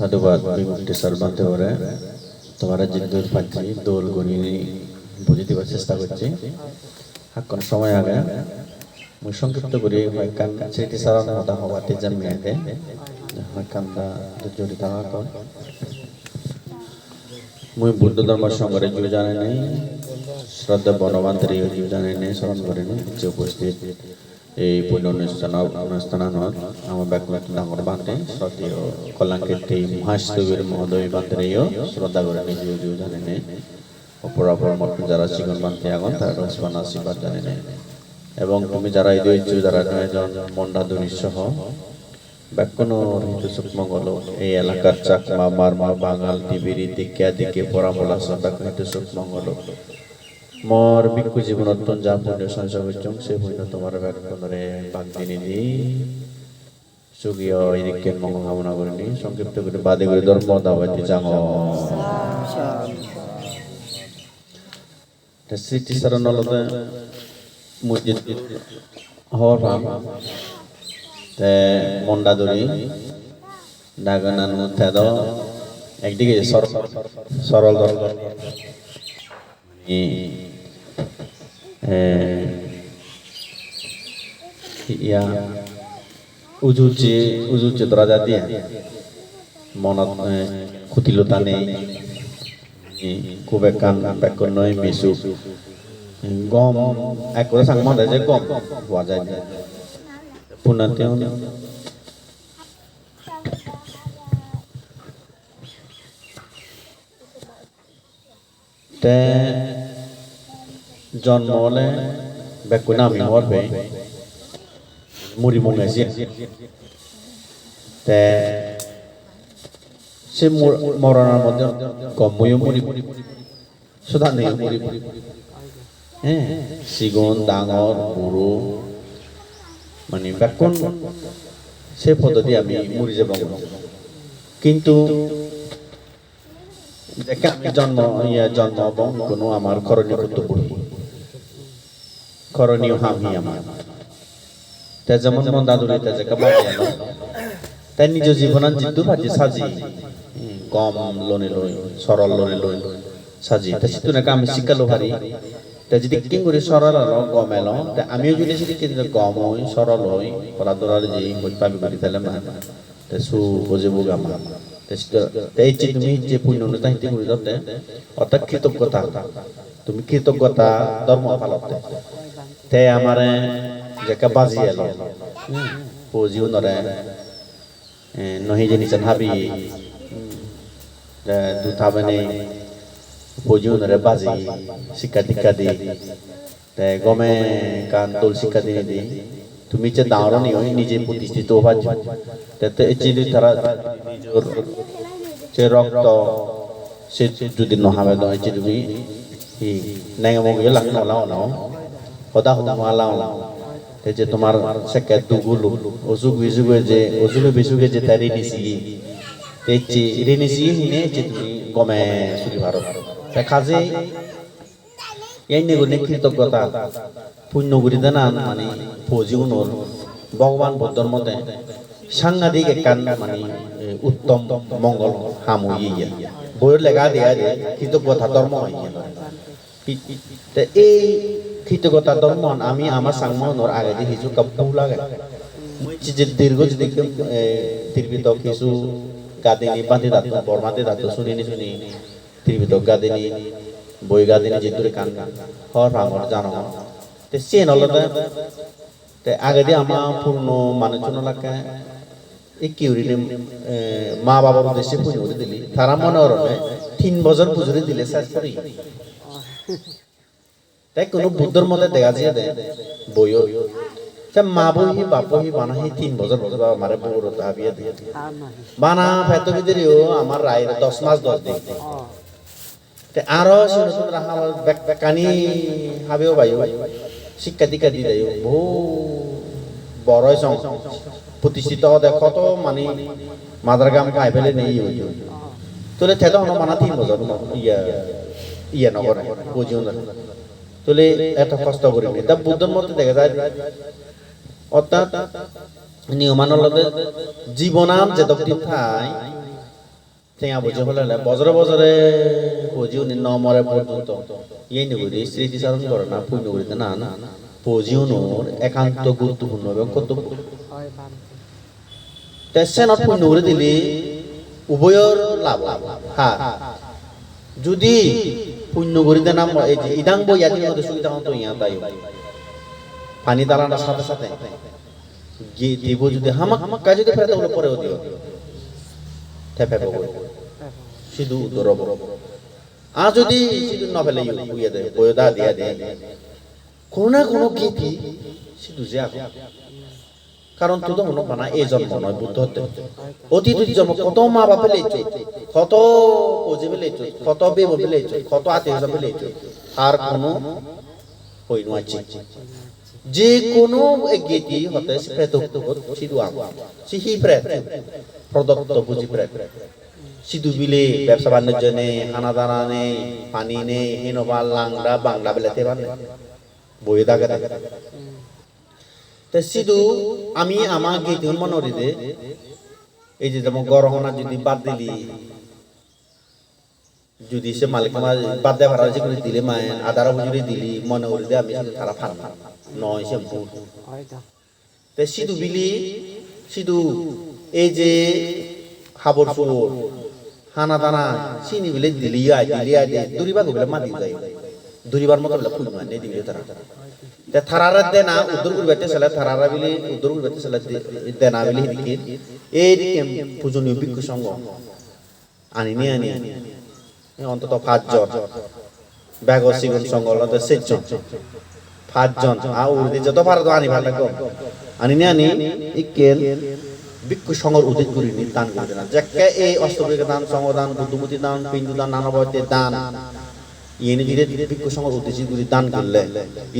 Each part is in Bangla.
সাধুবাদ বিমুক্তি করে তোমার জিন্দুর পাচ্ছি দোল গণি বুঝে দিবার চেষ্টা করছি। হাক্কন সময় আগে মুই সংক্ষিপ্ত করি কান স্মৃতি সারণ হতা হওয়াতে জন্মিয়াতে কান্দা জড়িত হওয়া মুই বুদ্ধ ধর্ম সংঘরে জীব জানে নেই, শ্রদ্ধা বনবান্তরে জীব জানে নেই, স্মরণ করে নেই উপস্থিত। এই পুণ্য অনুষ্ঠান অনুষ্ঠানত আমার ব্যাকুল ডাঙর বান্ধে শ্রদ্ধেয় কলাঙ্কীর্তি মহাস্তবীর মহোদয় বান্ধরেও শ্রদ্ধা করে নেই জীব জীব জানে নেই অপর অপর মঠ যারা শিখন বান্ধে আগন তারা রসবান আশীর্বাদ জানে নেই এবং তুমি যারা এই দৈত্য যারা নয়জন মন্ডা সহ ব্যাকুণ ঋতু সুকমঙ্গল এই এলাকার চাকমা মারমা বাঙাল টিভিরি দিকে দিকে পরামলাস ব্যাকুণ ঋতু সুকমঙ্গল মর ভিক্ষু জীবনত্তন যা পুণ্য সঞ্চয় হইচং সে পুণ্য তোমার ব্যাকুণরে বাগদিনী দি সুগীয় ইদিকের মঙ্গল কামনা করিনি সংক্ষিপ্ত করে বাদে করে ধর্ম দাবাইতে যাং স্মৃতি সারণ হলতে মসজিদ হওয়ার ভাব। তে মন্ডা দড়ি ডাগানান মধ্যে দ একদিকে সর- সরল দল ইয়া উজুচে উজুচে দরাজা দিয়া মনত খুতিলতা নেই খুব একান বেকন নয়, মিসু। গম, এক করে সাং মনে যে গম পোৱা যায় পুনা তেওঁ তে জন্ম হলে বেকু নামি হরবে মুড়ি মুঙাইছে তে সে মরণের মধ্যে গম্ময় মুড়ি। সুধা নেই। মুড়ি হ্যাঁ সিগুন, ডাঙর, বুড়ো মানে বেকন, সে পদ্ধতি আমি মরি যাব কিন্তু জন্ম ইয়া জন্ম এবং কোনো আমার করণীয় কর্তব্য হামি আমার। তে যেমন মন দাদুরি, তে যে কাবা তাই নিজ জীবনান জিতু ভাজি সাজি। কম লোনে লই সরল লোনে লই সাজি। তে সিতু না আমি শিকালো ভারি। তে যদি কিং করে সরল আর গম এলো তে আমিও যদি কিন্তু গম হই, সরল হই পড়া দরার যে হই পাবি করি তাহলে মা। তে সু বুঝে বুগা মা তে তে যে তুমি যে পুণ্য হিতে করে দতে অর্থাৎ কৃতজ্ঞতা। তুমি কৃতজ্ঞতা ধর্ম পালতে। তে আমারে, যেকা বাজি এলো পুজিও নরে। নহি জেনিছেন হাবি দুথাবেনে পুজিও নরে বাজি, শিক্ষা দীক্ষা দি। তে গমে কান তোল শিক্ষা দিনে দি। তুমি যে দাঁড়নি ওই নিজে প্রতিষ্ঠিত হবার তে চিলি তারা নিজের যে রক্ত, সে যদি নহাবে নয় যে তুমি নেঙ্গা মগে লাগ নাও। যে তোমার দুগুলো অসুখ বিসুখে যে অসুখে বিসুখে যে তারি নিছি তে যে রে নিছি হিনে যে তুমি গমে ভারত তে কাজে এই নেগুনে কৃতজ্ঞতা, পুণ্য করি দেনা মানে ফৌজিউনোর ভগবান বুদ্ধর মতে, সাংঘাতিক একখান মানে উত্তম মঙ্গল হামু ইয়ে। বইয়ের লেখা দেয়া যে কৃতজ্ঞতা ধর্ম ইয়ে তে এই কৃতজ্ঞতা ধর্ম আমি আমার সাংমনের আগে দিয়ে কিছু কাপড় লাগে। যে দীর্ঘ যদি তিরবিত কিছু গাদিনী বাঁধি দাঁত বর্মাতে দাঁত শুনি নি শুনি তিরবিত গাদিনী বই গাদিনী যে দূরে কান হর ভাঙর জানো তে সে নলতে তে আগে দিয়ে আমার পূর্ণ মানুষজন লাগে এই কিউরিনে মা বাবার উদ্দেশ্যে পুজো দিলি। তারা মনে হরবে তিন বছর পুজোরে দিলে শেষ করি তাই কোনো বুদ্ধর মধ্যে দেখা যায় দে বইও তা মা বই বাপ হি বানা হি তিন বছর বছর আমার বউর হাবিয়ে দিয়ে। বানা ফেত ভিতরেও আমার রায় দশ মাস দশ দিন। তে আরও শুনে শুনে রাখা কানি হাবেও ভাই শিক্ষা দীক্ষা দি দেয় বহু বড় সং প্রতিষ্ঠিত হতে কত মানে মাদার গাম খাই ফেলে নেই তোলে থেতো হনো মানা তিন বছর ইয়া ইয়া নগরে বুঝিও না তোলে, এত কষ্ট করি তা বুদ্ধর মধ্যে দেখা যায় অর্থাৎ নিয়মানলতে জীবনাম যে দক্তি ঠাই, ঠেঙা বুঝে হলে বজরে বজরে পজিও নি ন মরে পর্যন্ত। ইয়ে নগরী স্মৃতি চারণ করে না, পুণ্য করিতে না না পজিও নোর একান্ত গুরুত্বপূর্ণ এবং কর্তব্য। বানতে টেনশনত পুণ্য করে দিলে, উভয়র লাভ। হ্যাঁ যদি পুণ্য করিতে নাম এই যে ইদাং বই ইয়াদি মধ্যে সুবিধা হতো, ইয়া তাই পানি দালানোর সাথে সাথে। দিব যদি হামাক হামাক কাজ যদি ফেরত হলো পরেও দিও। থেপে বগল শুধু দরব। আর যদি শুধু নভেলে ইয়ে দেয় বয়দা দিয়া দেয়। কোনো না কোনো গীতি শুধু যে কারণ তুই তো মনে বানা এই জন্ম নয় বুদ্ধ হতে। অতীত জন্ম কত মা বাপে লেইছো কত ওজে লেইছো কত বেব লেইছো কত আত্মীয় স্বজন লেইছো আর কোনো হই নয় যে কোনো গীতি হতে প্রেত সিধু আম। সিহি প্রেত। প্রদত্ত বুঝি প্রেত। সিধু বিলে ব্যবসা বাণিজ্য নেই হানা দানা নেই পানি নেই হিনবাল লাংড়া বাংলা বেলাতে বানে। বইয়ে দাগে দাগে। সিধু আমি গীত মনে দে এই যে যেমন গরহনা যদি বাদ দিলি, যদি সে মালিক বাদ দেওয়া ভাড়া যেগুলো দিলে মায়ে আদার হুজুরি দিলি, মনে করি দে আমি তারা ফান নয় সে ভুল। হয় দা তে সিধু বিলি, সিধু, এই যে হাবর ফুবর হানা দানা, চিনি বিলে দিলি, আয় দিলি, আয় দে দুরিবা গলে মাদি যায় দুরিবার মতো বলে ফুল মানে দিবি তারা। তে থারারা দেনা, উদ্দুর গুলবেতে সালে, থারারা বিলি, উদ্দুর গুলবেতে সালে দেনা বিলি দিকে এই দিকে পূজনীয় ভিক্ষু সংঘ আনি নি আনি। অন্তত পাঁচজন। ব্যাগ সিগুন সংঘ হলো সেজন পাঁচজন। আর উর্দি যত পারো আনি, ভালো লাগো আনি নি আনি। ইকেল ভিক্ষু সংঘর উদিত করি নি, দান করে না যাকে এই দান সংদান বুদ্ধমতি দান দান নানাবতে দান। ইয়ে ধীরে ভিক্ষু সংঘর উদ্দেশ্যে গুলি দান করলে।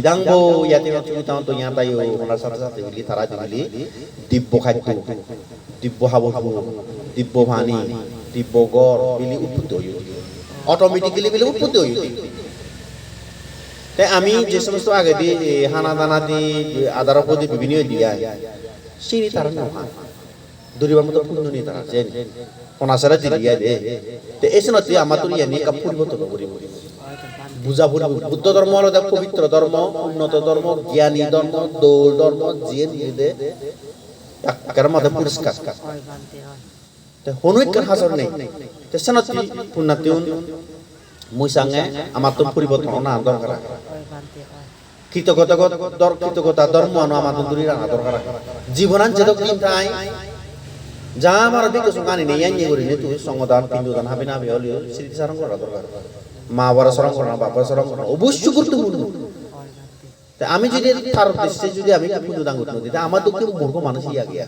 ইদাঙ্গ ইয়াতে তুমি তাও তো ইয়া তাই ওনার সাথে সাথে গুলি, তারা দিলি দিব্য খাদ্য, দিব্য হাবু দিব্য ভানি, দিব্য গড় বিলি উৎপত্তি হই অটোমেটিক্যালি বিলি উৎপত্তি হই তাই আমি যে সমস্ত আগে দিয়ে হানা দানা দি আদার পদি বিভিন্ন দিয়া সিনি তারা না দরিবার মতো পূর্ণ নিয়ে তারা যে কোনাসারা দিলিয়া দে। তে এসে নতি আমার তো ইয়া নিয়ে কাপ পরিবর্তন করিব বুঝা বুঝি বুদ্ধ ধর্ম হলো দেখ, পবিত্র ধর্ম, উন্নত ধর্ম, জ্ঞানী ধর্ম, দৌল ধর্ম জিয়ে দিয়ে দে। একের মধ্যে পুরস্কার তে হনুইকার হাজর নেই। তে সনতি পুণ্যাতিউন মুইসাঙ্গে আমার তো পরিবর্তন না দরকার। কৃতজ্ঞতা কৃতজ্ঞতা ধর্ম আনো আমাদের দূরে রাখা দরকার। জীবনান যেত দিন তাই যা আমার দিকে সঙ্গানি নেই আইনি করি নে তুই সঙ্গদান পিন্দুদান হবে না হবে হলিও তা আমি যদি তার যদি আমি দিই আমার তো কেউ মূর্খ মানুষ ইয়া গিয়া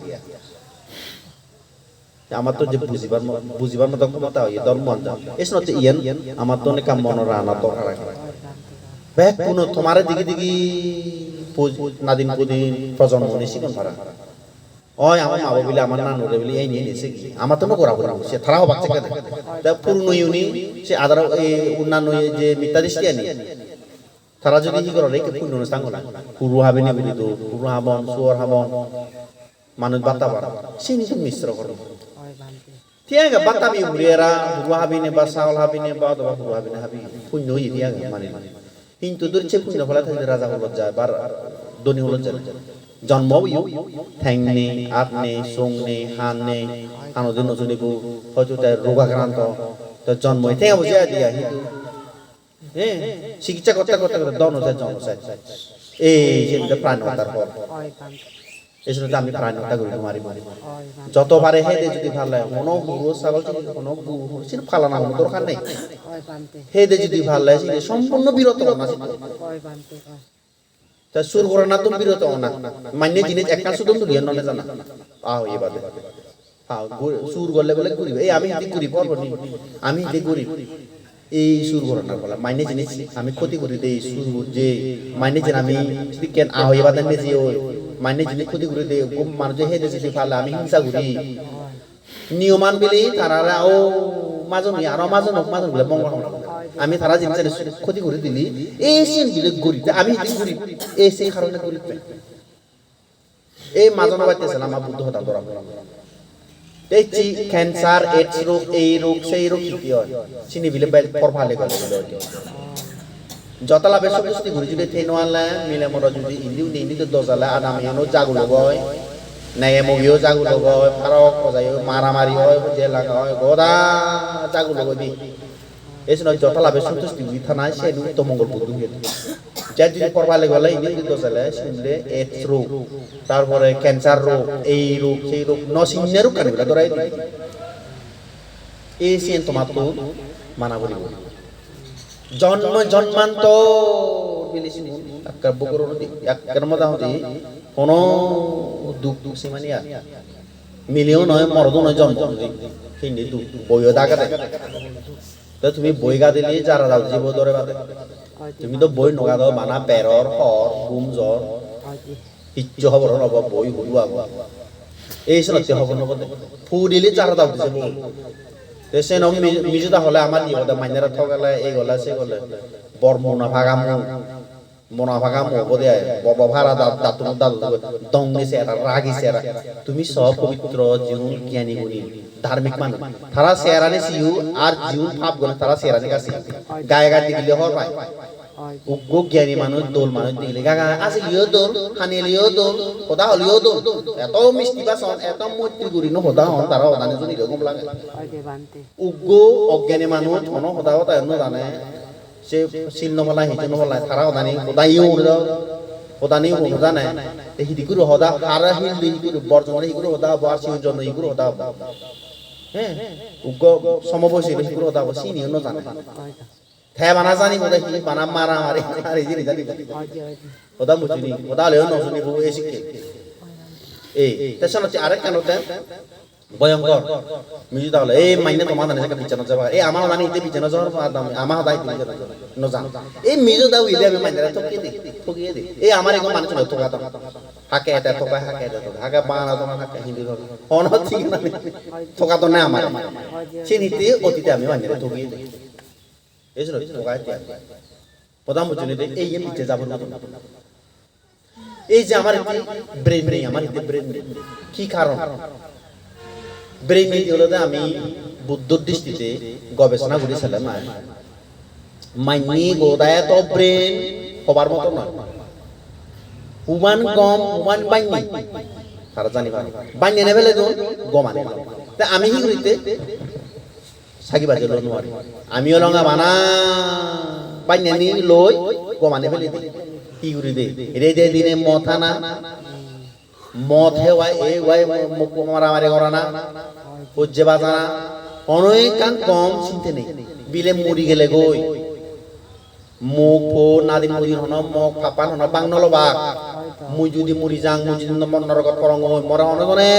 আমার তো যে বুঝিবার বুঝিবার মতো ক্ষমতা হয় ধর্ম এস নতে আমার তো অনেক মনে রানা ব্যাগ পুনো তোমার দিকে দিকে নাদিন পুদিন প্রজন্ম নিছি কোন ভাড়া। ওই আমার মা বাবিলে আমার নানু রে বলি, এই নিয়ে নিছে কি? আমার তো করা করা সে থারা হবাক থেকে তা পূর্ণ ইউনি সে আদার, এই অন্যান্য যে দৃষ্টি আনি, তারা যদি কি করে, রেখে পূর্ণ অনুষ্ঠান না পুরু হাবে নি বলি তো পুরু হাবন, সুয়ার হাবন, মানুষ বাতা পারা সে নিজে মিশ্র করো। ba saul habine ba habi punyo yi tiaga মানে। কিন্তু দূর চেয়ে পুণ্য ফলা থাকলে রাজা হলো যায়, বার ধনী হলো যায়। নেই সোং নেই হান নেই হানদের নতুন একু হয়তো তার রোগাক্রান্ত তার জন্ম ঠেঙা বুঝে দিয়া হিন্দু হ্যাঁ চিকিৎসা করতে করতে করতে দন যায় জন্ম এই যে প্রাণ হতার পর এই আমি প্রাণ হত্যা করি মারি মারি হয় বানতে যতবারে হেদে যদি ভালো লাগে কোনো গরু ছাগল কোনো সেটা ফালানা কোনো দরকার নেই। বানতে হেদে যদি ভালো লাগে সম্পূর্ণ বিরত না সেটা। হয় বানতে হয় তা সুর করে না তো বিরত না। মান্য জিনিস একটা শুধু তো জ্ঞান নলে জানা আহ, এই বাদে। আহ সুর করলে বলে করিব এই, আমি হিন্দি করি পারব নি। আমি হিন্দি করি এই সুর করে না বলা। মাইনে জিনিস, আমি ক্ষতি করি দেই সুর যে মাইনে জিনিস, আমি কেন, আহ, এই বাদে নেজি ওই মাইনে জিনিস ক্ষতি করে দেই মানুষ হেদে যদি ফালা, আমি হিংসা করি। নিয়মান বিলি তারা ও মাজনী আৰু মাজনক মাজন বোলে মংগল আমি তারা জিনিসের ক্ষতি করে দিলি। এই সেন দিলে গরিব। আমি গরিব, এই সেই কারণে গরিব এই মাজনৰ বাইতে আছিল আমাৰ বুদ্ধ হতা এই চি ক্যান্সার এইডস রোগ, এই রোগ, সেই রোগ কি হয়? চিনি বিলে বেল পর ভালে গেল যতলা বেশ বস্তি ঘুরি যদি থেনওয়ালা মিলে মর যদি ইন্দিউ নিন্দি তো দজালা মগিও জাগুলো গয় ফারক মারামারি হয় লাগা হয়, গদা জাগুলো গদি এই যতলা বেশ সন্তুষ্টি ঘুরি থানায়, সে নু তো মঙ্গল বুদ্ধ গেল। যা যদি পরবালে গেলে ইন্দিউ দজালা শুনলে এইডস রোগ, তারপরে ক্যান্সার রোগ, এই রোগ, সেই রোগ নসিন্নে রোগ কানিবিলা ধরাই দিই এই সিন তোমার তো মানা করিব। জন্ম জন্মান্ত আক্কার বকর আক্কার মধ্যে হতে কোনো দুঃখ দুঃখ সীমানিয়া মিলিও নয় মরদ নয় জন্ম হিন্দি দুঃখ বইও দাগা দেয়। তো তুমি বই গা দিলে যারা যাও জীব ধরে বাদে। তুমি তো বই নগা দাও বানা পেরর হর ঘুম জ্বর ইচ্ছু হবর নব বই আব এই সত্যি হব নব ফু দিলে যারা দাও দিছে বই। দেশে নম মিজুদা হলে আমার নিয়ে মাইনারা ঠগালে, এই গলা সে গলে। বর্মনা মোনা। ভাগা মু মোনা ভাগা মু বদে বব ভাড়া দাত দাতুন দাত দং নিছে এরা রাগি সেরা তুমি সব পবিত্র জীবন জ্ঞানী গুণী ধার্মিক মানুষ তারা সেরানে সিউ আর জীবন ভাব গলে তারা সেরানে কাছে গায়ে গায়ে দিলে হর পায়। উগ্র জ্ঞানী মানুষ দোল মানুষ দিলে গাগা আসলিও দোল খানিলিও দোল সদা হলিও দোল। এত মিষ্টি বাসন এত মূর্তি গুড়ি ন সদা হন তারা অদানে যদি এরকম লাগে। উগ্র অজ্ঞানী মানুষ হন সদা হতা এমন জানে। সে শিল নবলা হিটো নবলা তারা অদানি সদাইও উড়ে সদানি উড়ে জানে হিদিকুরু সদা হারা হিল হিকুরু বর্জন হিকুরু সদা হব আর শিউ জন হিকুরু হব হ্যাঁ উগ্র সমবয়সী হিকুরু সদা হব চিনিও নজানে হয়তো থে বানা জানি বোধ হি বানা মারা মারি আর এই জানি। হয়তো ওদা মুচিনি ওদা লেও নসুনি বউ শিখে এই তেছানো তে আরেক কানতে ভয়ঙ্কর। মিজু তাহলে, এই মাইনে তোমার জানে জায়গা বিছানা যাবা এই আমার জানি ইতে বিছানা যাওয়ার আদাম আমার তুমি জানো ন জান এই মিজু দাও ইলে আমি মাইনে ঠকিয়ে দে ঠকিয়ে দে। এই আমার এগো মানুষ নয় ঠকা দাম হাকে এটা ঠকা, হাকে এটা ঠকা। হাকে বানা তোমার হাকে হিন্দি ধর হন ঠিক না ঠকা তো না আমার চিনিতে অতীতে আমি মাইনে ঠকিয়ে দে। এই জন্য ঠকাই প্রধান বুঝলি এই যে পিছিয়ে যাব না এই যে আমার ব্রেন নেই আমার ব্রেন নেই কি কারণ যে আমি বুদ্ধর দৃষ্টিতে গবেষণা করেছিলাম মাইনি গোদায় তো ব্রেন, হবার মতো নয়। হুমান গম হুমান বাইনি। তারা জানি বাইনি নেবেলে তো গমানে তা আমি কি করিতে? সাকি বাজে লো নোৱাৰি আমিও লঙা বানা। বাইনি লৈ গমানে ফেলে দিই। কি কৰি দে রে দে দিনে মথা না মদ ওয়াই, এই ওয়াই মারামারি করা না। হজ্জে বাজানা অনেক কান কম চিনতে নেই। বিলে মরি গেলে গই মুখ ফো নাদিন মুদিন হন, মুখ ফাপান হন বাংনল বাঘ। মুই যদি মরি যাং, মুই যদি মন নরকত পরং হই, মরা অনজনে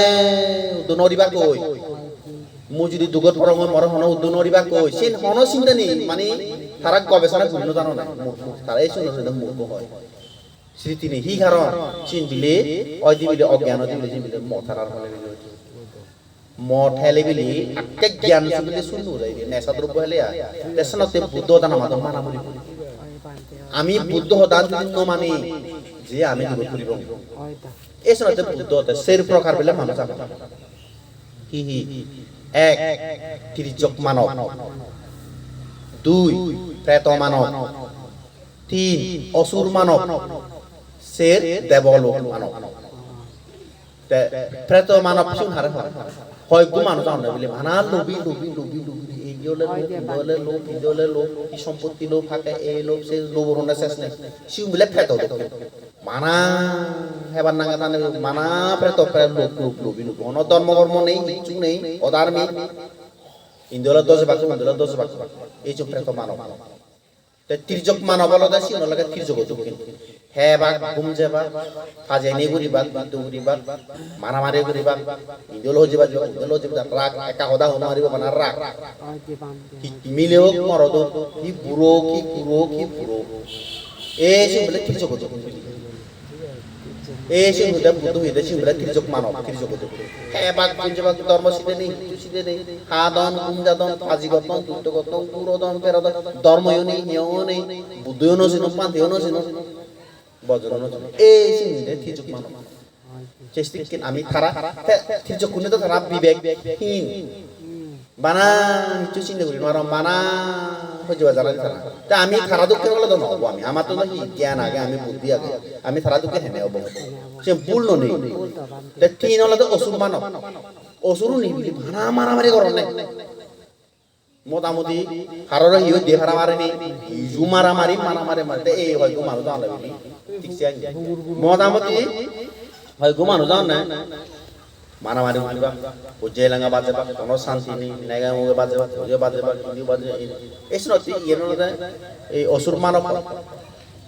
নরিবা কই? মুই যদি দুগত পরং হই, মরা হন উদ্দু নরিবা কই? সিন হন চিন্তা নেই। মানে তারা গবেষণা করিল জানো না? তারা এই শুনে মূর্খ হয়। স্মৃতি নেই হি কারণ চিন বিলে অয় দিবিলে অজ্ঞান দিবিলে চিন বিলে মথারার হলে মঠ হেলে বিলি, আক্কে জ্ঞান সুবিলে শুনু যাই নেশা দ্রব্য হেলে তেসনতে বুদ্ধ দানা মাদম মানা বলি আমি বুদ্ধ হদান যদি ন মানি যে আমি দূর করিব এই বুদ্ধ হতে সের প্রকার বেলে মানুষ আছে হি হি, এক তির্যক মানব দুই প্রেত মানব তিন অসুর মানব সের দেবলোক মানব। প্রেত মানব শুন হারে হয়? হয় গু মানুষ, জানো বলে? মানা লোভি লোভি লোভি লোভি এই লোক গলে লোক, এই গলে লোক কি সম্পত্তি লোক থাকে, এই লোক, সে লোভ রনে শেষ নেই। শিউ বলে প্রেত মানা, হেবার নাঙ্গা তানে মানা প্রেত প্রেত লোক লোক লোভি লোক অন ধর্ম কর্ম নেই কিছু নেই, অধার্মিক। ইন্দোলা দশ বাক্য ইন্দোলা দশ বাক্য এই যে প্রেত মানব। তে তির্যক মানব আলাদা ছিল লাগে তির্যক দক্ষিণ হে বাক ঘুম যাবা ফাজে নে গুরিবা বিদ্যু গুরিবা মারামারি গুরিবা ইন্দোল হয়ে যাবা ইন্দোল হয়ে যাবা রাগ, একা হদা হনো মারিবা মানে রাগ। কি মিলেও মরদ কি বুড়ো কি বুড়ো কি বুড়ো এই সে বলে তির্যক দক্ষিণ এই সে মুদা বুদ্ধ হইতে সে বলে তির্যক মানব তির্যক দক্ষিণ হে বাক ঘুম যাবা ধর্ম সিদ্ধে নেই কিছু সিদ্ধে নেই। হাদন গুঞ্জাদন ফাজিগতন দুষ্টগতন পুরোদন পেরদন ধর্মও নেই নিয়মও নেই, বুদ্ধও নছিনো পান্তিও নছিনো বজ্র নছিনো এই তির্যক মানব। হয়তো চেষ্টিকিন আমি তারা থিরজ কুনে তো তারা বিবেকহীন বানা কিছু চিন্তা করি। আর বানা হয়ে যারা তারা তা আমি তারা দুঃখে হলে তো নহব আমি। আমার তো নাকি জ্ঞান আগে, আমি বুদ্ধি আগে। আমি তারা দুঃখে হেনে হব। সে ভুল bante. তিন হলে তো অসুর মানব। অসুরও নেই বলি মারামারি করো মোটামুটি হারর ইয়ে দিয়ে হারা মারে নি ইজু মারামারি মারামারি মারতে এই হয় গো মানুষ জানলে ঠিক আছে মোটামুটি হয় গো মানুষ জান না মারামারি উঠিবা উজ্জে লাঙ্গা বাজে বা, কোনো শান্তি নেই নাইগা মুগে বাজে বা উজ্জে বাজে বা কিন্তু বাজে, এই শোনো ইয়ে নলে এই অসুর মানব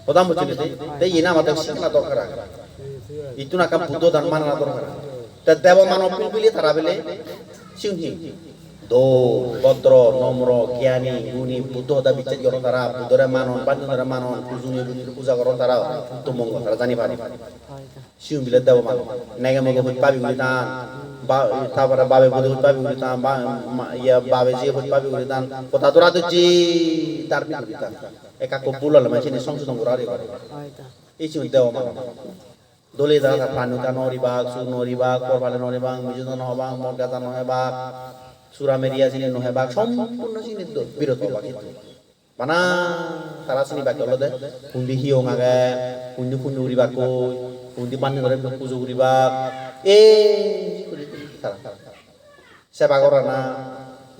কথা বুঝলি তাই ইয়ে না, আমাদের শিক্ষা দরকার mana nak dorong dan dewa manopil pilih tarabile siunhi দৌড় ভদ্র নম্র জ্ঞানী গুণী বুদ্ধ হতা বিচার করো তারা বুদ্ধরে মানন বান্ধবরা মানন পূজনীয় বুদ্ধির পূজা করো তারা উত্তম মঙ্গল তারা জানি পারে শিউ বিলে দেব মান নাগে মগে হই পাবি গুলি দান তারপরে বাবে গুলি হই পাবি গুলি দান ইয়া বাবে যে হই পাবি গুলি দান কথা তোরা তো জি তার বিগুলি দান একা কো বুলাল মানে চিনি সংশোধন করা রে করে এই চিউ দেব মান দলে দাদা প্রাণতা নরিবাগ সুনরিবাগ করবালে নরিবাগ মিজুদন হবাগ মর্গাতা নহবাগ সুরা মেরিয়া চিনি নহে বাঘ সম্পূর্ণ চিনি বিরত বাঘ মানা তারা চিনি বাঘ অলদে কুন্দি হিয়ং আগে কুন্দি কুন্দি উড়িবা কই, কুন্দি পানি ধরে পুজো উড়িবা এ সেবা করা না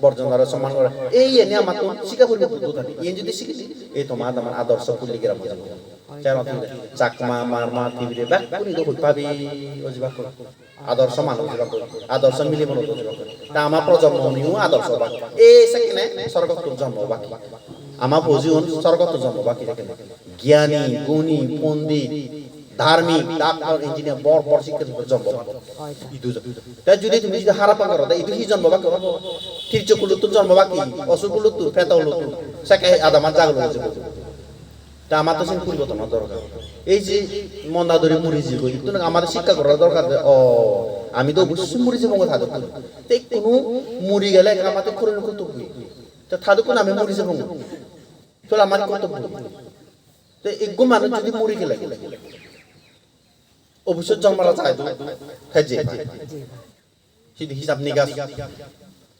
বর্জন করা সম্মান করা এই এনে আমার তো শিকা করবে পুজো থাকে এই যদি শিখি এই তোমার আমার আদর্শ পুল্লি গেরা বোঝাবো চাকমা মারমা তিবিরে ব্যাক করি তো পাবি। অজিবা করা আদর্শ মানুষ কর আদর্শ মিলি মন কর তা আমার প্রজন্ম নিও আদর্শ বাকি এই সেকেনে স্বর্গত জন্ম বাকি। আমার বুঝিউন স্বর্গত জন্ম বাকি। থাকে জ্ঞানী, গুণী, পণ্ডিত ধার্মিক ডাক্তার ইঞ্জিনিয়ার বড় বড় শিক্ষিত জন্ম tu mesti harapan karo itu hi বাকি জন্ম বাকি তা তো সেই পরিবর্তন দরকার। এই যে মুড়ি যে কই তো আমাদের শিক্ষা করা দরকার ও, আমি তো অবশ্যই যে বঙ্গ থাকতো তে কোনো মুড়ি গেলে আমাদের করে করতে তা থাকতো আমি যে বঙ্গ। তো আমার কর্তব্য তো এগো মানুষ যদি মুড়ি গেলে অবশ্যই যায় তো। খাইছে. কিন্তু হিসাব নিকাশ।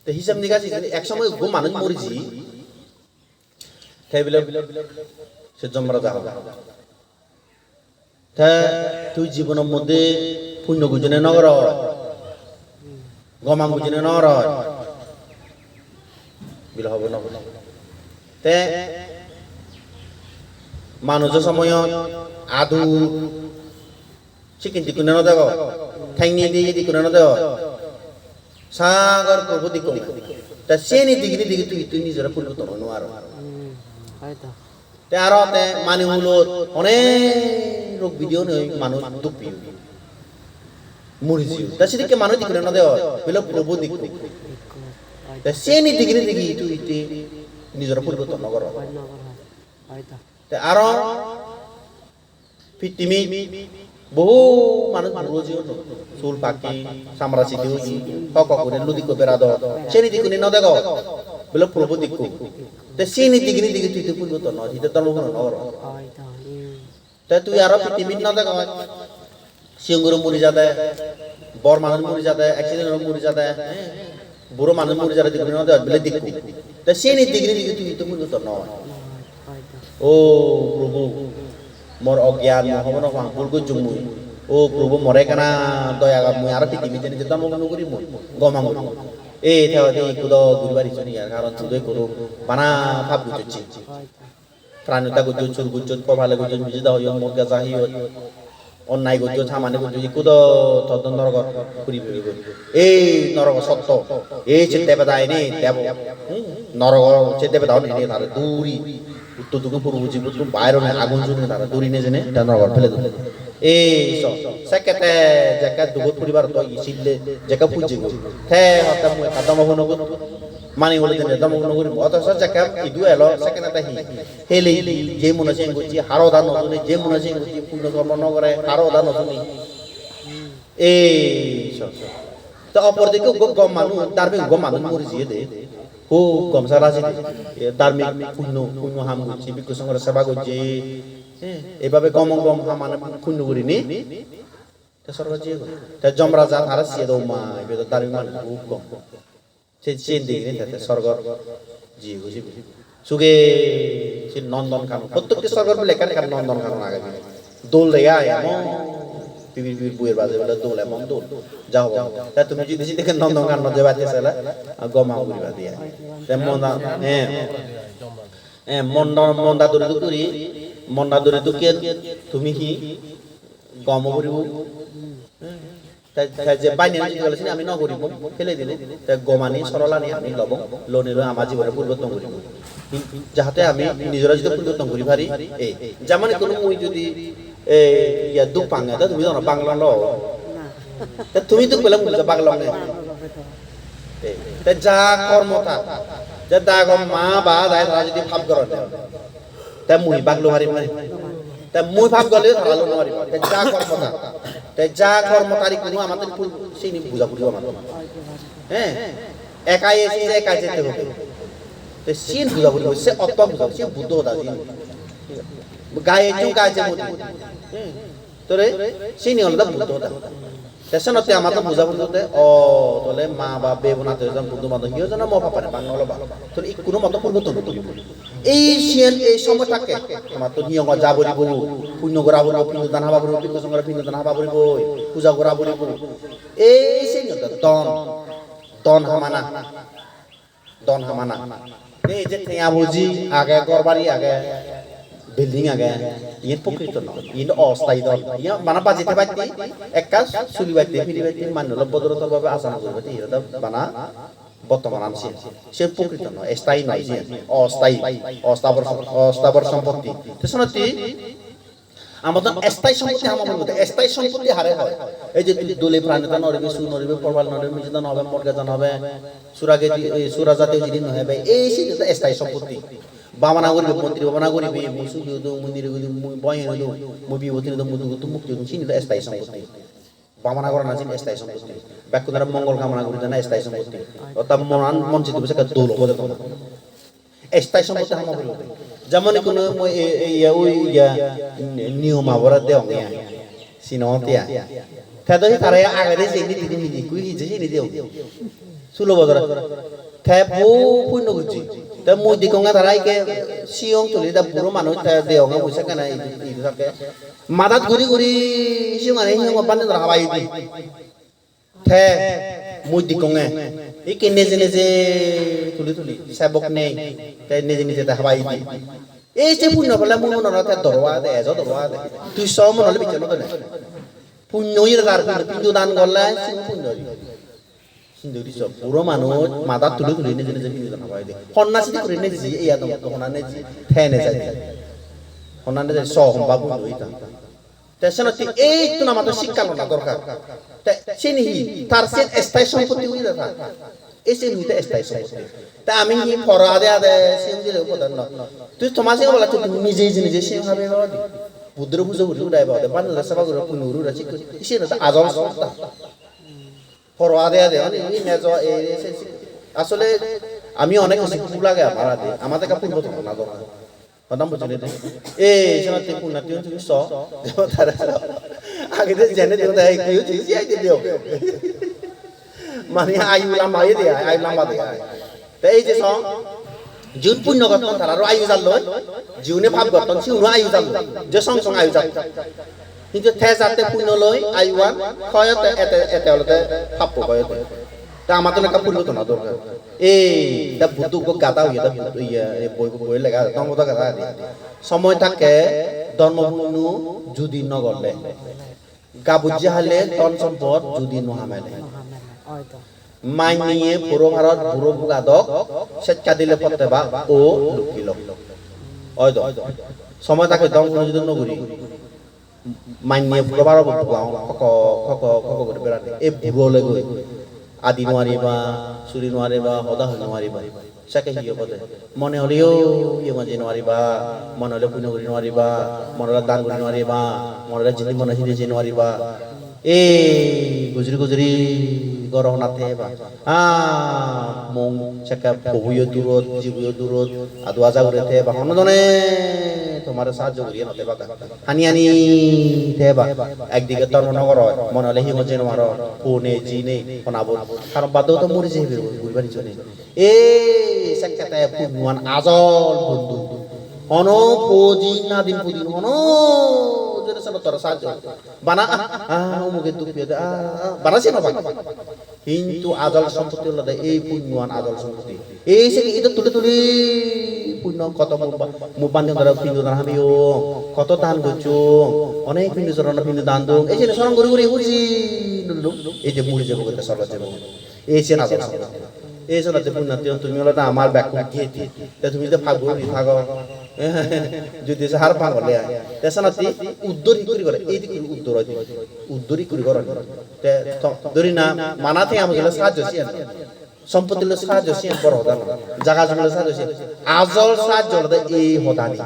তো হিসাব নিকাশ এক সময় গো মানুষ মরিছি তাই বলে সে জমরা যা হবে তুই জীবনের মধ্যে পুণ্য গুজনে নগর। গমা গুজনে নগর। বিল হবে নগর তে মানুষ সময় আদু চিকেন টিকুনে নদেগ? ঠ্যাংনি দিয়ে দিকুনে নদেগ? সাগর প্রভু দিক তা সেনি দিগনি দিগি তুই তুই নিজের পরিবর্তন হনো আর Hmm. Oida. তে আর তে মানে হলো অনেক রোগ ভিডিও মানুষ দুপি মরিছি তা সেদিকে মানুষ দিক না দেও বলে প্রভু দিক. তা Oida. সেনি দিগনি দিগি তুই তুই নিজের পরিবর্তন নগর আর পৃথিবী বহু মানুষ রোজ চুল পাকি সামরাসি দিও কক করে নদী কো বেড়া দাও সেনি দিকুনি ন দেখো বলে প্রভু দিকু তে সেনি দিগনি দিগি তুই তো পরিবর্তন ন হিতে ধর্ম কোন নগর Oida. Hmm. তে তুই আর পৃথিবী ন দেখো সিঙ্গুর মরি যাতে বর মানুষ মরি যাতে অ্যাক্সিডেন্ট মরি যাতে বুড়ো মানুষ মরি যাতে দিকুনি ন দেখো বলে দিকু তে সেনি দিগনি দিগি তুই তো পরিবর্তন ন Oida. ও প্রভু মোর অজ্ঞান হবন ভুল করছু মুই ও প্রভু মরে কেনা দয়া মুই আর পৃথিবী জেনে যেতাম মন করি মুই গমা মুই এ থেওয়া দে কুদ গুরবারি চনি আর কারণ চুদই করু বানা ভাব Oida. প্রাণতা গুজ চুল গুজ কভালে গুজ মিজি দাও ইয়ন মোর গাজা হি অন্যায় গুজ থামানে গুজ কুদ তদ নরক ঘুরি ফিরি এই নরক সত্য, এই চিন্তা বেদায় নে দেব। নরক চিন্তা বেদাও নে তার দূরি। উত্তর দুগুণ পূর্ব বুঝু বাইরে আগুন জুনে তারা দূরি নে জেনে তা নরক ফেলে দেবে। এই স সেকেতে জাকা দুগত পরিবার তো ইসিলে জাকা পুজি গো হে হতা মু কাদম হনো গো মানে বলে দেন দম গো অথচ জাকা ইদু এলো সেকেতে হি। হেলে যে মনে আছে গুজি হারো দান নতুনে, যে মনে আছে গুজি পূর্ণ কর্ম নগরে হারো দান নতুনে। এই স তা অপরদিকে গম মানুষ তারপরে গম মানুষ মরে দিয়ে দে। ও গম সারা আছে ধার্মিক পুণ্য পুণ্য হাম করছি সেবা করছি এভাবে গম গম মানে পুণ্য করিনি তে সরকার জিয়ে তে জমরা যা তারা সিয়ে দাও মা, এবে তো দাঁড়িয়ে মানে খুব কম সে চেন দিকে তে সরকার জিয়ে গুছি সুগে সে নন্দন কানন, প্রত্যেকটি সরকার বলে এখানে নন্দন কানন আগে দিলে। রে এমন। তুমি যদি দেখে নন্দন কানন গমা উড়ি বাজে মন্দা হ্যাঁ। eh মন্দ, মন্দা দুকুরি মন্দা দরে দুকে তুমি কি গম করিব? যে বাইনে যদি বলেছেন আমি ন করিব, ফেলে দিলে গমানি সরলানি আমি লব, লোনে লই আমার জীবনে পরিবর্তন করিব। যাহাতে আমি নিজেরা যদি পরিবর্তন করি পারি এই যেমন কোনো মুই যদি, এ, ইয়া দুঃখ পাঙ্গা তা তুমি জানো বাংলা ল না তা তুমি দুঃখ পেলাম বাংলা নে তে যা কর্মতা যে দাগম মা বা দায় যদি ভাব করে তে মুই বাগলো হারি মারি। তে মুই ভাব গলে ধারালো মারি তে যা কর্মতা তে। যা কর্মতারি কোনো আমাদের ফুল সেই নি বুঝা বুঝিও আমাদের হ্যাঁ? একাই এসে একাই যেতে হবে। তে সিন বুঝা বুঝিও সে অত বুঝা সে বুদ্ধ দা গায়ে চুং গায়ে যে মুদি তোরে? সিনি হলো বুদ্ধ দা তেসনতে আমাদের বুঝা বুঝতে ও তোলে মা বা বে বনাতে যাম বন্ধু বান্ধব হিও জানা মো পাপারে বাংলা বা। তোলে ই কোনো মত পরিবর্তন করিব। এই এই সময়টাকে আমার তো নিয়ম যা বলিব, পুণ্য করা বলিব পিণ্ড দান হবা বলিব পিণ্ড সংগ্রহ, পিণ্ড দান হবা বলিব, পূজা করা বলিব। এই সেই দন দন হামানা দন হামানা এই যে ঠেয়া বুঝি, আগে গরবারি আগে বিল্ডিং, আগে ইয়ে প্রকৃত নয় ইয়ে অস্থায়ী দল। ইয়ে মানে বাজিতে পাইতে একা চুলি বাইতে ফিরি বদরতর ভাবে আসানা করবে। বানা বর্তমান আনছে। সে প্রকৃত নয় স্থায়ী নয় যে অস্থায়ী, অস্থাবর অস্থাবর সম্পত্তি। শোনাতি, আমাদের স্থায়ী সম্পত্তি আমার বলতে স্থায়ী সম্পত্তি হারে হয়। এই যে দলে প্রাণীতা নড়বে, সু নড়বে, প্রবাল নড়বে মিজিদান হবে মর্গাজান হবে, সুরাগে সুরা জাতীয় জিনিস হবে, এই সেই স্থায়ী সম্পত্তি। বামনা করিবে, মন্ত্রী বামনা করিবে মুসু মন্দির বয় হইল মুবি অতি মুদু গুতু মুক্তি চিনি স্থায়ী সম্পত্তি। বামনা করা না চিনি স্থায়ী সম্পত্তি ব্যাকুন দ্বারা মঙ্গল কামনা করি না, স্থায়ী সম্পত্তি অর্থাৎ মন মঞ্চিত বসে দোল হবে স্থায়ী সম্পত্তি আমার বলতে। যেমন কোনো ওই নিয়ম আবরা দেও নিয়া সিনতিয়া তাদের তারা আগে যে নীতি নীতি কুই যে নীতি সুলভ থে বু পুণ্য গুজি তা মুই দিকঙ্গা তারা ইকে সিয়ং তুলি তা বুড়ো মানুষ তা দেওঙ্গা বুঝা কেনা থাকে মাদাত ঘুরি ঘুরি আনে সিয়ং বান্নে ধরা হাবাই দি থে মুই দিকঙ্গে ইকে নেজে নেজে তুলি তুলি সেবক নেই তাই নিজে নিজে তা হাবাই দি এই যে পুণ্য বলে মোৰ মনত এটা দৰৱা দে এজ দৰৱা দে তুই চ মনলে বিচাৰ নকৰে পুণ্য ইৰ তাৰ কিন্তু দান গলে পুণ্য হিন্দু দিছ পুরো মানুষ মাথা তুলে তুলে নিজে নিজে হিন্দু দান হবাই দে সন্ন্যাসী করে নিজে এই আদম তো হনা নিজে ঠেনে যায় হনা নিজে স বাবু হইতা তেসন এই তো না শিক্ষা না দরকার সে তার সে স্থায়ী সম্পত্তি হই দেখা এই সে নিতে স্থায়ী সম্পত্তি তা আমি হি ফরা দে তুই নিজে নিজে সে ভাবে বাবা দি বুদ্র বুঝো বুঝো উড়াই বাবা বান রাসবা করে কুনুরু রাচি সে না আজম সংস্থা ফরোয়া দেয়া দেয় এই আসলে আমি অনেক খুব লাগে আমার আদি আমাদের কাপড় বলতো না দরকার কথা বুঝলি তো এই শোনাতে পুনা তুই তুমি স আগে তো জেনে দিও তাই কি হচ্ছে আই দিও মানে আয়ু লম্বা দিয়ে দেয় আয়ু লম্বা দেয় তাই এই যে স জুন পুণ্য গঠন তারা আয়ু জানলো জিউনে ভাব গঠন সিউনো আয়ু জানলো যে সং সং আয়ু জানলো কিন্তু থে যাতে পুণ্য লৈ আইওয়ান খয়তে এতে এতে হলতে ফাপো খয়তে তা আমাদের একটা পরিবর্তন দরকার এই দা বুদ্ধ গো গাদা হইয়া দা ইয়া বই বই লাগা ধর্ম দা গাদা সময় থাকে ধর্মপূর্ণ যদি নগরলে গাবুজি হালে তন সম্পদ যদি নহামেলে। হয়তো মাই পুরো ভারত পুরো গাদক সেটকা দিলে পড়তে ও লুকিল হয়তো সময় থাকে দম যদি নগরী মান্যে বুঢ়াবাৰৰ বুঢ়াওঁ খক খক খক কৰি পেলাই এই বুঢ়লৈ গৈ আদি নোৱাৰিবা চুৰি নোৱাৰিবা সদা হৈ নোৱাৰিবা চাকে সি হ'ব দে মনে হ'লেও ইয়ে মাজে নোৱাৰিবা মন হ'লে পুণ্য কৰি নোৱাৰিবা মন হ'লে দান কৰি নোৱাৰিবা মন হ'লে জিন্দি মনে সিদ্ধি নোৱাৰিবা এই গুজৰি গুজৰি ah mong chaka phuyo durot jibuyo durot adu aja ure teba hono done তোমার সাহায্য করিয়ে নতে বাকা হানি হানি তেবা একদিকে তর্ম নগর মনে হলে হিম যেন মার ফোনে জিনে ফোনাবো কারণ বাদ তো মরে যাইবে বুঝবানি চলে এ সাক্ষাতে ফুয়ান আজল বন্ধু। হন ফৌজি না দিন পুদিন হন যেন সব তোর সাহায্য। বানা আহ মুখে দুঃখ বানা সে না কিন্তু আজল সম্পত্তি হলো এই পুণ্যান আজল সম্পত্তি। এই সে এটা তুলে তুলে পুণ্য, কত মুবান্ধ ধরা পিন্দু দান কত দান করছ? অনেক পিন্দু চরণ দান দো এই যে স্মরণ করি করি এই যে মুড়ি যাব কথা যাব এই সে না এই যে নাতে পুণ্য তুমি হলো না আমার ব্যাক দিয়ে। তুমি যে ভাগ করি ভাগ যদি হার ভাগ হলে তেসা নাতি উদ্দরি করি করে, এই দিকে উদ্দর উদ্দরি করি করে তে ধরি না মানাতে আমাকে সাহায্য সিয়ান সম্পত্তি সাহায্য সিয়ান বড় হদান জায়গা জমি সাহায্য সিয়ান আজল সাহায্য হলো এই হদানি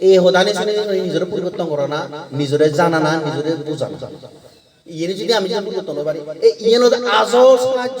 এই হদানি শুনে নিজের পরিবর্তন করা না নিজরে জানা না নিজরে বোঝা না। ইয়ে যদি আমি যদি পরিবর্তন পারি এই ইয়ে আজল সাহায্য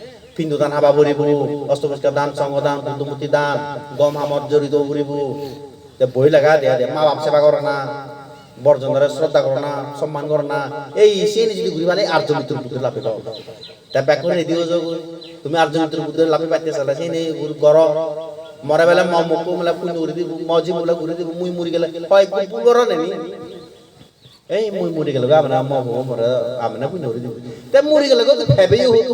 পিণ্ড দান হাবা ভরিব অষ্টপুষ্কার দান, সঙ্গ দান বুদ্ধমূর্তি দান, গম হামত জড়িত ভরিব। তে বই লাগা দেয়া দে মা বাপ সেবা করে না বর্জন ধরে শ্রদ্ধা করো না, সম্মান করো না, এই সে যদি ঘুরি পালে আর্য মিত্র বুদ্ধ লাভে পাও। তা ব্যাক করে হয়ে যাও তুমি আর্য মিত্র বুদ্ধ লাভে পাইতে চালা, সেই নেই গুরু মরে বেলা ম মুখ মেলা পুণ্য করে দিব মজি মুলা করে দিব, মুই মুড়ি গেলে, হয় গুল গর নেনি এই মুই মুড়ি গেলে আমরা ম মরে আমরা পুণ্য করে দিব। তে মুড়ি গেলে গো ফেবেই হতো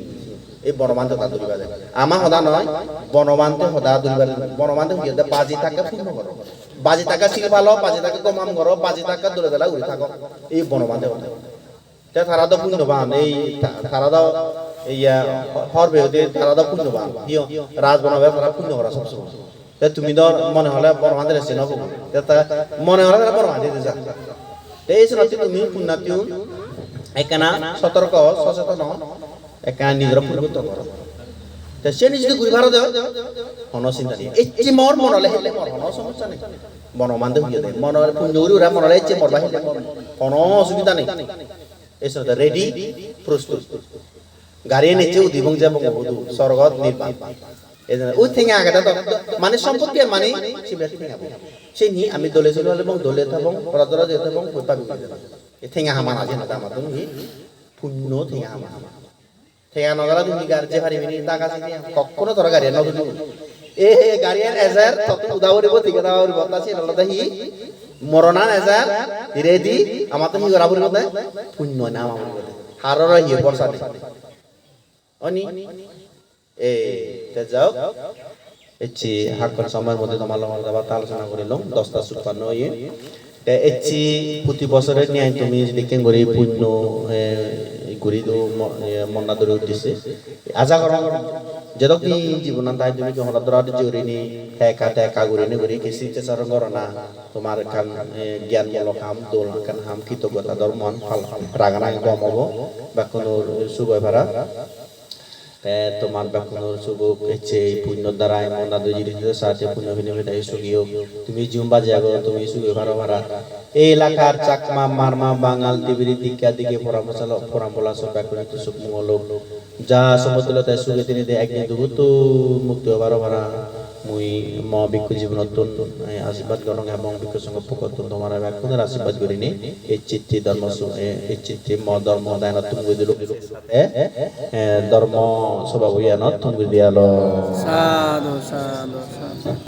এই বনমান্তে সদা দূরিবা যায়। আমা সদা নয় বনমান্তে সদা দূরিবা বনমান্তে দে বাজি থাকা পূর্ণ করো বাজি থাকা সিল ভালো বাজি থাকা কমাম করো বাজি থাকা দূরে বেলা উড়ে থাকো এই বনমান্তে হতে তে তারা তো পুণ্যবান এই তারা তো ইয়া হরবে হতে তারা তো পুণ্যবান হিও রাজ বনাবে তারা পুণ্য করা তে তুমি তো মনে হলে বনমান্তে রেসে নব তে তা, মনে হলে বনমান্তে যা। তে এই সনতি তুমি পুণ্যাতিউ একানা সতর্ক সচেতন একানা নিজের পরিবর্তন করো সে নিজে যদি ঘুরি ভাড়া দেও হন চিন্তা নেই। এই মর মনলে হেলে মর হন সমস্যা নেই। বনমান্দে হইয়া দেয়। মনলে পুঞ্জুরি উড়া মনলে এই মরবা হেলে হন অসুবিধা নেই। এই সব রেডি প্রস্তুত। গাড়ি নিচে উদিবং যাব আগে মানে সম্পত্তি মানে সেই নি আমি দলে চলে এবং দলে থাকব পরাদরা যেতে এবং এ থেকে হামান আছে না আমার তুমি পুণ্য থেকে হামান। ঠেয়া নগরা তুমি গাড়ি যে হারি মিনি টাকা আছে কখনো তোরা গাড়ি দিব। এ হে গাড়ি এজার তত উদাহরিব ঠিক উদাহরিব তাছি ললদা হি মরনা এজার রেডি আমার তো হি গরা ভরিব দে। পুণ্য না আমার দে। হারর হি বর্ষা দে অনি। এ, তে যাও এচি হাকর সময়ের মধ্যে তোমার লঙ্গল দাবা আলোচনা করিলাম দশটা সুপান্ন ইয়ে এচি প্রতি বছরের নিয়ে তুমি যদি করি পুণ্য তো উদ্দেশ্যে। আজা করা, যেদক নি জীবন তাই তুমি কি হলা দরা জুরি নি হেকা তেকা ঘুরি নি ঘুরি কিসি চেসার গরনা তোমার কান জ্ঞান মূলক হাম দোল কান হাম কৃতজ্ঞতা দর মন ফল রাগানা কম হব, বা কোন সুগয় ভাড়া তোমার বেকুনো হচ্ছে এই পুণ্য দ্বারাই মনা দুজিরি সাথে পুণ্য বিনিময় দেয় সুগিও তুমি জুম্বা যাগো তুমি সুগিও ভারো ভারা এই এলাকার চাকমা, মারমা, বাঙাল, তিবিরি দিকা দিকে পরামর্শাল পরামপলা সব সুখ মঙ্গল যা সমতুল্য তাই সুগে তিনি একদিন দুগুতু মুক্তি ভারো ভাড়া। মুই ম ভিক্ষু জীবনতন আশীর্বাদ গরং এবং ভিক্ষু সংঘ পকতন তোমার ব্যাকুনের আশীর্বাদ করিনি এই চিত্তি ধর্ম এই চিত্তি ম ধর্ম দায়ন তুমি দিল। ধর্ম সভা হইয়ান তুমি সাধু সাধু।